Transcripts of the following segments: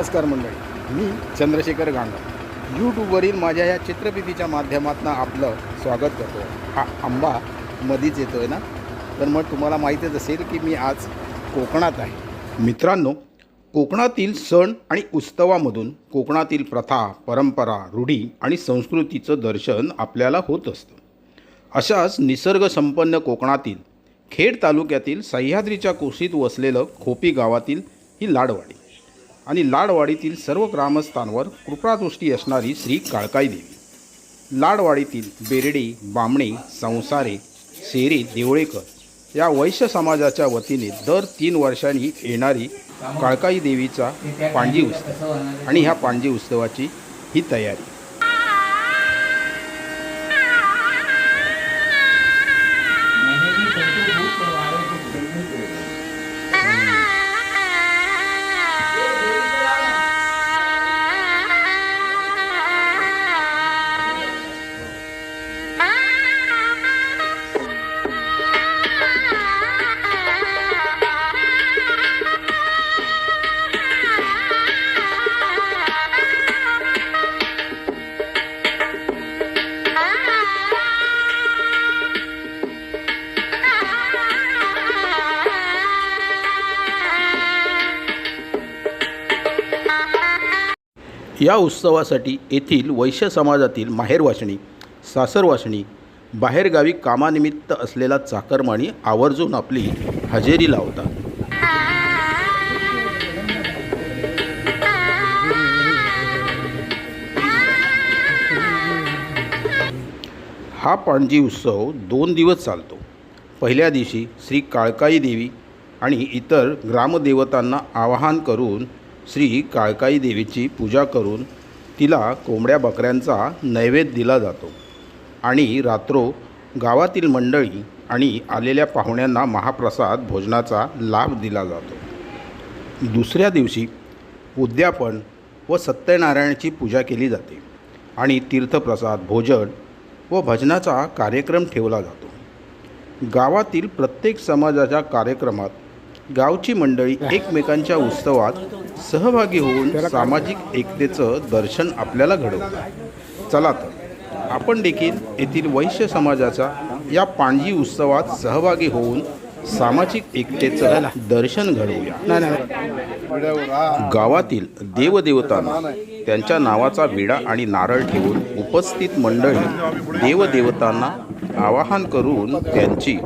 नमस्कार मंडळी. मी चंद्रशेखर गांगा यूट्यूबवरील माझ्या या चित्रफितीच्या माध्यमातून आपलं स्वागत करतो. हा आंबा मधीच येतो आहे ना? तर मग तुम्हाला माहीतच असेल की मी आज कोकणात आहे. मित्रांनो कोकणातील सण आणि उत्सवामधून कोकणातील प्रथा परंपरा रूढी आणि संस्कृतीचं दर्शन आपल्याला होत असतं. अशाच निसर्गसंपन्न कोकणातील खेड तालुक्यातील सह्याद्रीच्या कुशीत वसलेलं खोपी गावातील ही लाडवाडी. आणि लाडवाडीतील सर्व ग्रामस्थांवर कृपादृष्टी असणारी श्री काळकाई देवी लाडवाडीतील बेरडे बामणे संसारे शेरे देवळेकर या वैश्य समाजाच्या वतीने दर तीन वर्षांनी येणारी काळकाई देवीचा पांजी उत्सव आणि ह्या पांजी उत्सवाची ही तयारी. या उत्सवासाठी येथील वैश्य समाजातील माहेरवासणी सासरवासणी बाहेरगावी कामानिमित्त असलेला चाकरमाणी आवर्जून आपली हजेरी लावतात. हा पाणजी उत्सव दोन दिवस चालतो. पहिल्या दिवशी श्री काळकाई देवी आणि इतर ग्रामदेवतांना आवाहन करून श्री काळकाई देवीची पूजा करून तिला कोंबड्या बकऱ्यांचा नैवेद्य दिला जातो. आणि रात्रो गावातील मंडळी आणि आलेल्या पाहुण्यांना महाप्रसाद भोजनाचा लाभ दिला जातो. दुसऱ्या दिवशी उद्यापन व सत्यनारायणाची पूजा केली जाते आणि तीर्थप्रसाद भोजन व भजनाचा कार्यक्रम ठेवला जातो. गावातील प्रत्येक समाजाच्या कार्यक्रमात गावची मंडळी एकमेकांच्या उत्सवात सहभागी होऊन सामाजिक एकतेचं दर्शन आपल्याला घडवतं. चला तर आपण देखील येथील वैश्य समाजाचा या पाणजी उत्सवात सहभागी होऊन सामाजिक एकतेचं दर्शन घडवूया. गावातील देवदेवतांना त्यांच्या नावाचा विडा आणि नारळ ठेवून उपस्थित मंडळी देवदेवतांना आवाहन करून त्यांची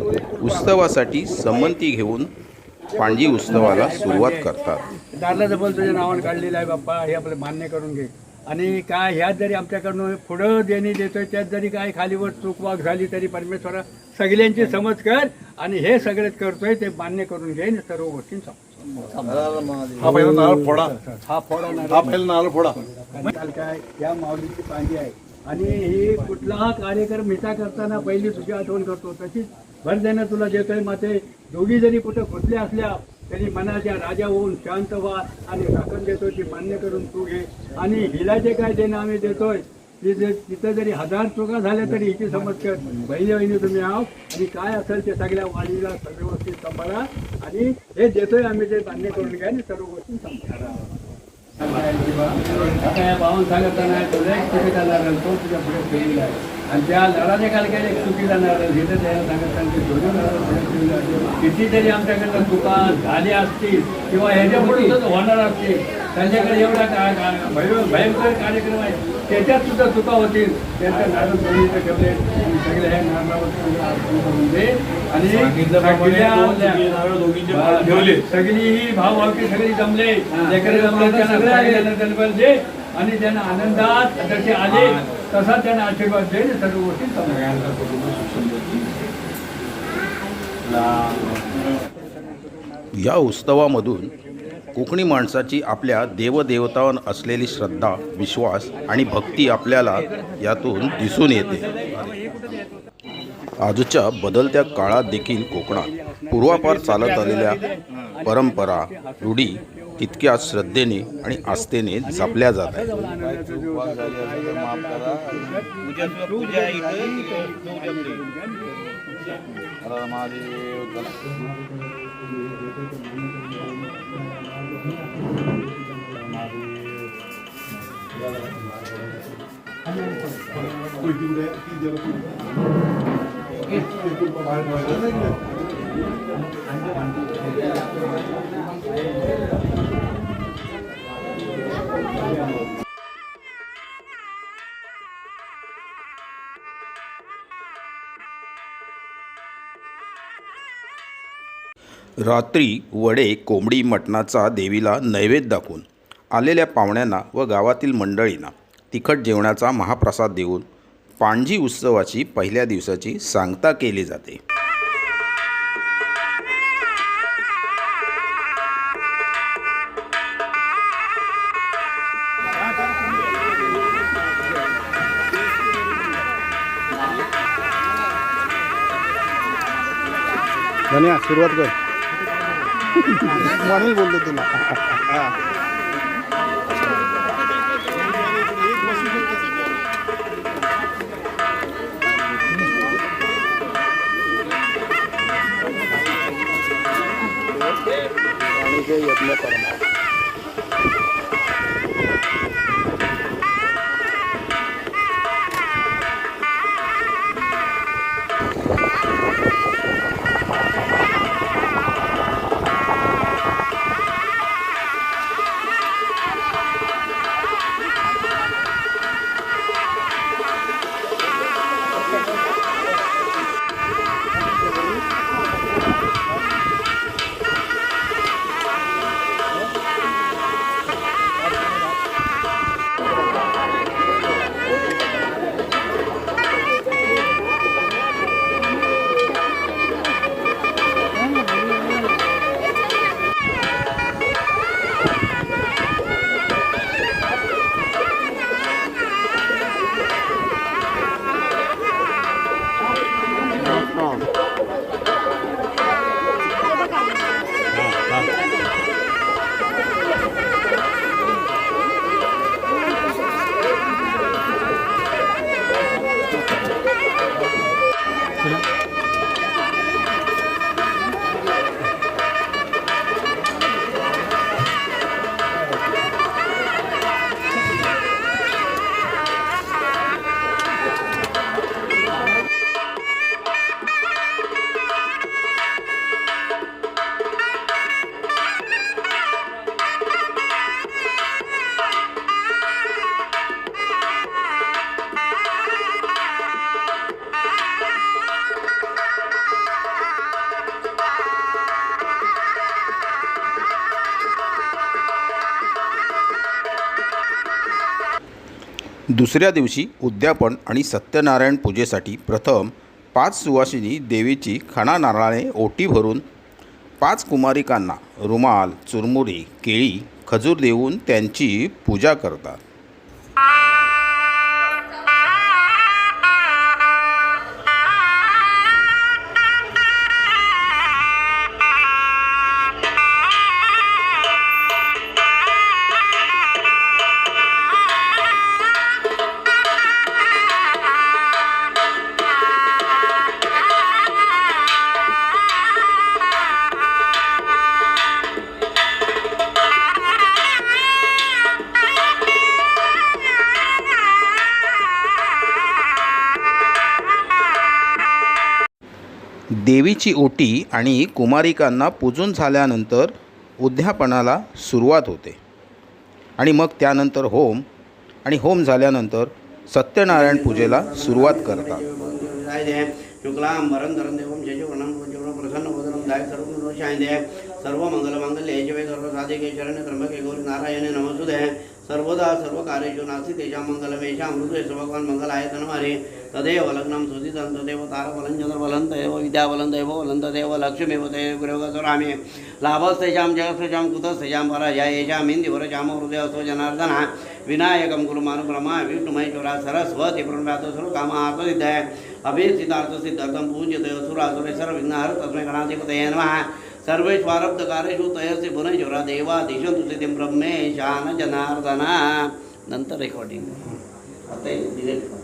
उत्सवासाठी संमती घेऊन पांजी उत्सवाला सुरुवात करतात. दादला बोल तुझ्या नावानं काढलेलं आहे बाप्पा हे आपलं मान्य करून घे. आणि काय ह्यात जरी आमच्याकडनं पुढं देणी देतोय त्यात जरी काय खालीवर चूकवाक झाली तरी परमेश्वरा सगळ्यांची समज कर आणि हे सगळेच करतोय ते मान्य करून घे आणि सर्व गोष्टी हा पहिला नारळ फोडा. हा फोडा हा पहिला नारळ फोडा. काल काय या माऊलीची पांडी आहे. आणि ही कुठला कार्यक्रम मिठा करताना पहिली तुझी आठवण करतो. तशीच भर देणं तुला देतोय माते. दोघी जरी कुठं खुटल्या असल्या तरी मनाच्या राजा होऊन शांत व्हा आणि राखण देतोय ती मान्य करून तू घे. आणि हिला जे काय देणं आम्ही देतोय तिथं जरी हजार चुका झाल्या तरी हिची समस्या बहिणी बहिणी तुम्ही आहो. आणि काय असेल ते सगळ्या वाढीला सगळ्या गोष्टी सांभाळा. आणि हे देतोय आम्ही ते मान्य करून घ्या आणि सर्व गोष्टी सांभाळा. आता या भावान सांगताना तुला तुझ्या पुढे ठेवलेला आहे. आणि त्या लढाच्या काल काय चुकीचा नारळ तिथं त्याला सांगताना ते दोन्ही नारळ. कितीतरी आमच्याकडनं चुका झाल्या असतील किंवा ह्याच्या पुढे सुद्धा होणार असतील. त्यांच्याकडे एवढा का का- भय- भयंकर कार्यक्रम आहे. त्याच्यात सुद्धा चुका होतील. त्यांचं नारळ दोन्ही ठेवले. सगळे हे नारळावर आणि ठेवले. सगळी ही भाव भावकी सगळी जमले. लेकरं जमले त्यांना आणि त्यांना आनंदात आले. तसा त्यांना आशीर्वाद दे आणि सर्व गोष्टी समजा या उत्सवामधून कोकणी माणसाची आपल्या देवदेवतांवर असलेली श्रद्धा विश्वास आणि भक्ती आपल्याला यातून दिसून येते. आजच्या बदलत्या काळात देखील कोकणात पूर्वापार चालत आलेल्या परंपरा रूढी तितक्या श्रद्धेने आणि आस्थेने जपल्या जात आहेत. रात्री वडे कोंबडी मटणाचा देवीला नैवेद्य दाखवून आलेल्या पाहुण्यांना व गावातील मंडळींना तिखट जेवणाचा महाप्रसाद देऊन पाणजी उत्सवाची पहिल्या दिवसाची सांगता केली जाते. धन्या सुरुवात कर. म्हणून बोललो तुला. दुसऱ्या दिवशी उद्यापन आणि सत्यनारायण पूजेसाठी प्रथम पाच सुवासिनी देवीची खणा नारळाने ओटी भरून पाच कुमारिकांना रुमाल चुरमुरी केळी खजूर देऊन त्यांची पूजा करतात. देवीची ओटी आणि कुमारिकांना पूजून झाल्यानंतर उद्यापनाला सुरुवात होते. आणि मग त्यानंतर होम आणि होम झाल्यानंतर सत्यनारायण पूजेला सुरुवात करतात. शुक्लांबरं धरं देवं जयवर्णं पंचवर्णं प्रसन्न वदनं दाय सर्वदोषाय सर्व मंगल मांगल्ये शिवे सर्व साधिके शरण्य त्र्यंबके गौरी नारायणे नमस्तुते सर्वदा सर्व कार्येषु नास्ति तेषां मङ्गलमेषां भगवान मंगल भगवान् मङ्गलाय तन्मारे। तदेव लग्नं सुदितं तदेव तारबलं चन्द्रबलं तदेव विद्याबलं दैव बलं तदेव लक्ष्मीव तदेव गुरुगसरामे लाभस्तेषां जगस्तेषां कुतस्तेषां पराजयेषाम् इन्दिवरचाम हृदयस्व जनार्दनः। विनायकं गुरुमानुब्रह्मा विष्णुमहेश्वरा सरस्वती प्रणव्यातो सर्वकामार्थसिद्धये अभीष्टितार्थसिद्धार्थं पूज्यते असुरासुरेश्वर विघ्नहर तस्मै गणाधिपतये नमः। सर्वेश्वारब्धकारेषु तयस्य भुवनेश्वरा देवा दिशन्तु सिद्धिं ब्रह्मेशान जनार्दना। नंतर रेकॉर्डिंग आता हे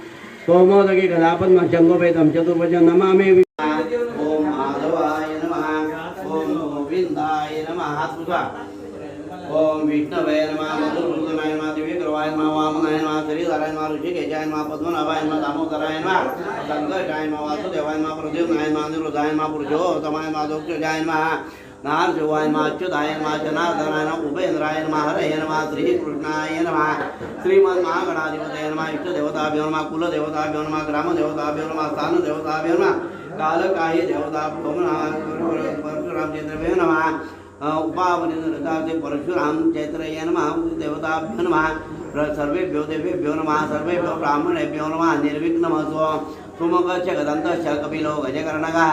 वाहनं स्वा नमः सोमोदके गदापद्म शंगोपेतम नमामि ओम माधवाय नमः ओम गोविंदाय नमः हात ओम विष्णवे नमः मधुसूदनाय नमः दिव्यकरवाय नमः वामनाय नमः श्रीधराय नमः ऋषिकेशाय नमः पद्मनाभाय नमः दामोदराय नमः संकटाय नमः वासुदेवाय नमः प्रद्युम्नाय नमः निरुद्धाय नमः पुरुषोत्तमाय नमः दोक्षजाय नमः नारशिवाय नमः। मा नमः जनार्दनाय नमः उपेन्द्राय मा हरये नमः। श्रीकृष्णाय नमः। श्रीमन्महागणाधिपतये नमः। इष्टदेवताभ्यो नमः कुलदेवताभ्यो नमः ग्रामदेवताभ्यो नमः स्थानदेवताभ्यो नमः कालकाही देवताभ्यो नमः परशुरामचंद्रभ्यो नमः उपावनिदाते परशुराम चैत्रय नमः देवताभ्यो सर्वेभ्यो देवेभ्यो नमः सर्वेभ्यो ब्राह्मणेभ्यो नमः निर्विघ्नमस्व। सुमुखश्च गदन्तश्च कपिलो गजकर्णकः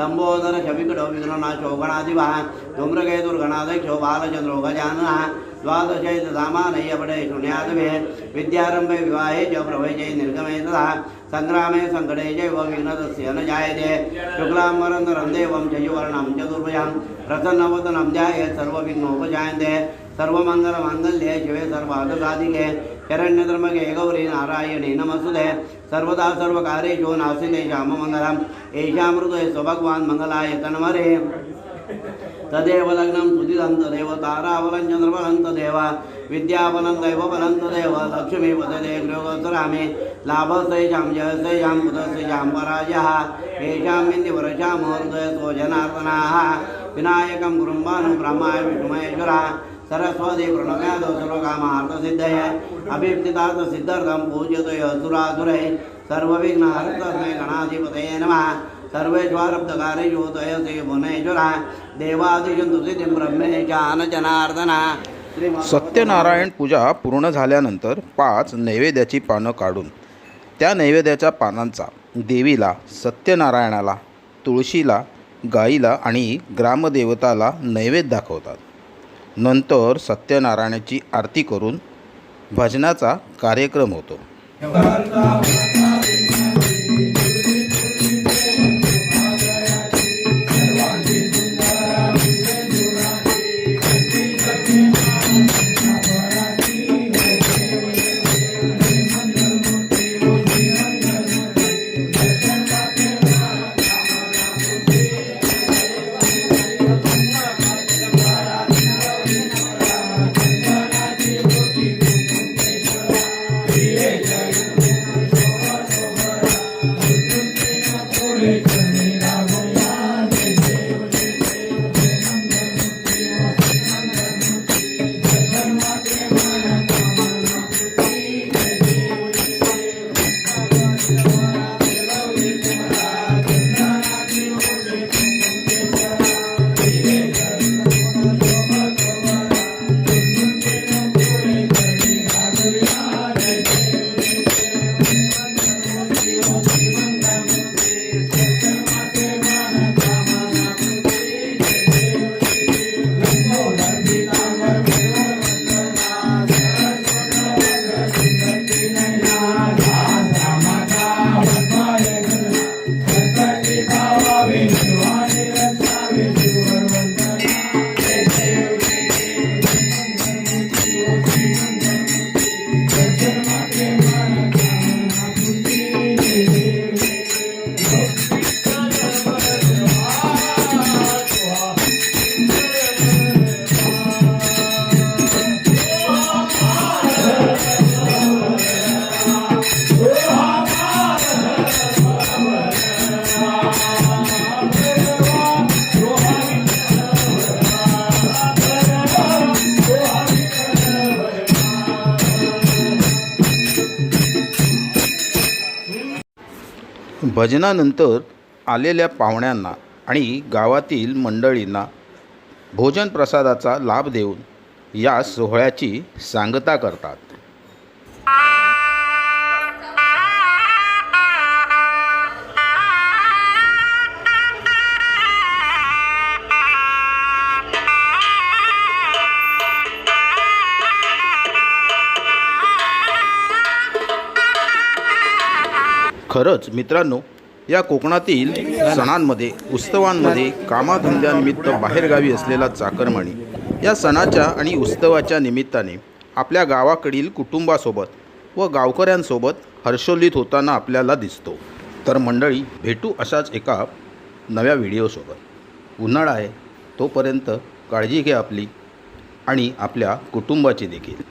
लम्बोदर शविकटो विघ्ननाशो गणाधिपः धूम्रकेतुर्गणाध्यक्षो बालचन्द्रो गजाननः द्वादशैतसामानय्यपटे शून्यादभिः विद्यारम्भे विवाहे च प्रवेशे निर्गमे तथा सङ्ग्रामे सङ्कटे चैव विघ्नतस्य न जायते शुक्लाम्बरन्दरं देवं शशिवर्णं चतुर्भुजं प्रसन्नवदनं ध्यायेत् सर्वविघ्नोपजायन्ते सर्वमङ्गलमाङ्गल्ये शिवे सर्वार्थसाधिके शरण्यधर्मके गौरी नारायणी नमस्तुते सर्वदा सर्वकार्येषु नास्ति तेषां मङ्गलम् येषां हृदये स्वभगवान् मङ्गलाय तन्मरे तदेव लग्नं सुदिदं तदेव ताराबलं चन्द्रबलं तदेव विद्याबलं दैवबलं देव लक्ष्मी पदते गृहोत्तरामि लाभस्तेषां जयस्तेषां पुतस्तेषां पराजयः येषां बिन्दिवरषां हृदयतो जनार्दनाः विनायकं कुरुम्बानु ब्रह्माय विष्णुमहेश्वरः सरस्वती प्रणम्यादो सर्वकामार्थसिद्धये अभिप्तितार्थसिद्धर्थं पूज्यतय असुरासुरै सर्वविघ्नहरतस्मै गणाधिपतये नमः। सर्वेश्वरब्धकारेषु तयसे भुवनेश्वरः देवादिशन्तु सिद्धिं ब्रह्मेशान जनार्दन सत्यनारायण पूजा पूर्ण झाल्यानंतर पाच नैवेद्याची पानं काढून त्या नैवेद्याच्या पानांचा देवीला सत्यनारायणाला तुळशीला गाईला आणि ग्रामदेवताला नैवेद्य दाखवतात. नंतर सत्यनारायणाची आरती करून भजनाचा कार्यक्रम होतो. भजनानंतर आलेल्या पाहुण्यांना आणि गावातील मंडळींना भोजन प्रसादाचा लाभ देऊन या सोहळ्याची सांगता करतात. खरंच मित्रांनो या कोकणातील सणांमध्ये उत्सवांमध्ये कामाधंद्यानिमित्त बाहेरगावी असलेला चाकरमणी या सणाच्या आणि उत्सवाच्या निमित्ताने आपल्या गावाकडील कुटुंबासोबत व गावकऱ्यांसोबत हर्षोल्लित होताना आपल्याला दिसतो. तर मंडळी भेटू अशाच एका नव्या व्हिडिओसोबत. उन्हाळा आहे तोपर्यंत काळजी घ्या आपली आणि आपल्या कुटुंबाची देखील.